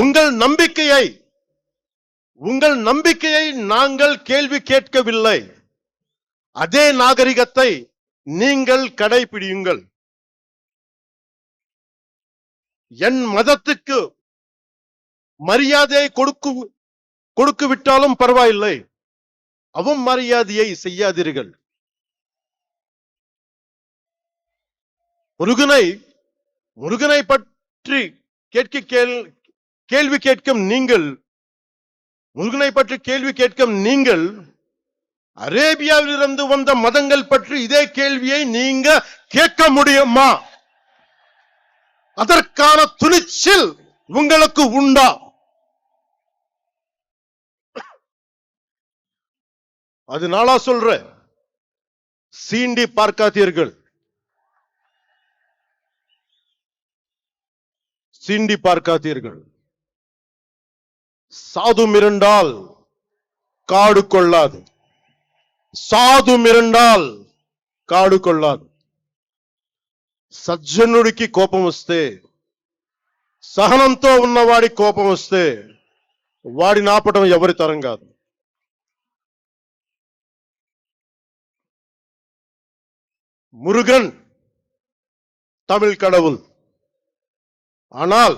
உங்கள் நம்பிக்கையை உங்கள் நம்பிக்கையை நாங்கள் கேள்வி கேட்கவில்லை. அதே நாகரிகத்தை நீங்கள் கடைபிடியுங்கள். என் மதத்துக்கு மரியாதையை கொடுக்கு கொடுக்கு விட்டாலும் பரவாயில்லை. அவம் மரியாதையை செய்யாதீர்கள். முருகனை முருகனை பற்றி கேட்க கேள் கேள்வி கேட்கும் நீங்கள் முருகனை பற்றி கேள்வி கேட்கும் நீங்கள் அரேபியாவிலிருந்து வந்த மதங்கள் பற்றி இதே கேள்வியை நீங்க கேட்க முடியுமா? அதற்கான துணிச்சல் உங்களுக்கு உண்டா? அது நாளா சொல்றேன். சீண்டி பார்க்காதீர்கள். சீண்டி பார்க்காதீர்கள். சாது மிரண்டால் காடு கொள்ளாது సాధు మిరండాల్ కాడు కొల్లాదు సజ్జనుడికి కోపం వస్తే సహనంతో ఉన్నవాడి కోపం వస్తే వాడిని ఆపటం ఎవరి తరం కాదు முருகன் தமிழ் கடவுள் ஆனால்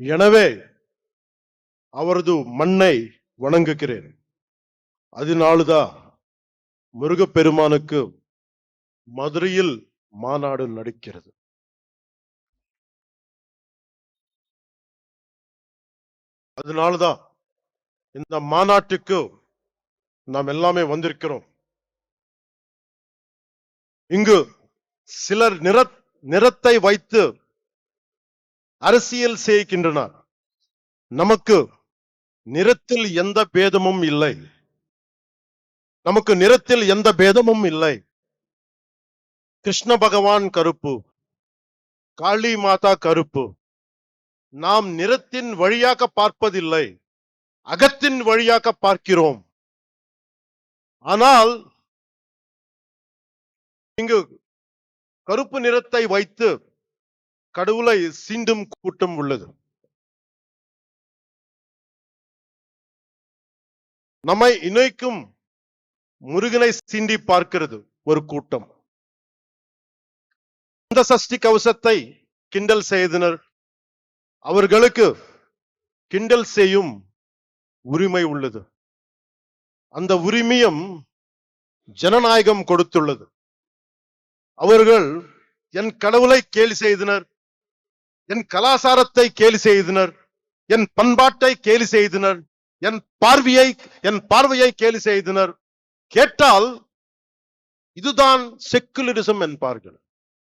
எனவே அவரது மண்ணை வணங்குகிறேன். அதனாலதான் முருகப்பெருமானுக்கு மதுரையில் மாநாடு நடக்கிறது. அதனாலதான் இந்த மாநாட்டுக்கு நாம் எல்லாமே வந்திருக்கிறோம். இங்கு சிலர் நிற நிறத்தை வைத்து அரசியல் செய்கின்றனர் நமக்கு நிறத்தில் எந்த பேதமும் இல்லை. நமக்கு நிறத்தில் எந்த பேதமும் இல்லை. கிருஷ்ண பகவான் கருப்பு காளி மாதா கருப்பு. நாம் நிறத்தின் வழியாக பார்ப்பதில்லை. அகத்தின் வழியாக பார்க்கிறோம். ஆனால் இங்கு கருப்பு நிறத்தை வைத்து கடவுளை சீண்டும் கூட்டம் உள்ளது. நம்மை இணைக்கும் முருகனை சீண்டி பார்க்கிறது ஒரு கூட்டம். அந்த சஷ்டி கவசத்தை கிண்டல் செய்தனர். அவர்களுக்கு கிண்டல் செய்யும் உரிமை உள்ளது. அந்த உரிமையும் ஜனநாயகம் கொடுத்துள்ளது. அவர்கள் என் கடவுளை கேலி செய்தனர். என் கலாசாரத்தை கேலி செய்தனர் என் பண்பாட்டை கேலி செய்தனர் என் பார்வையை என் பார்வையை கேலி செய்தனர். கேட்டால் இதுதான் செக்குலரிசம் என்பார்கள்.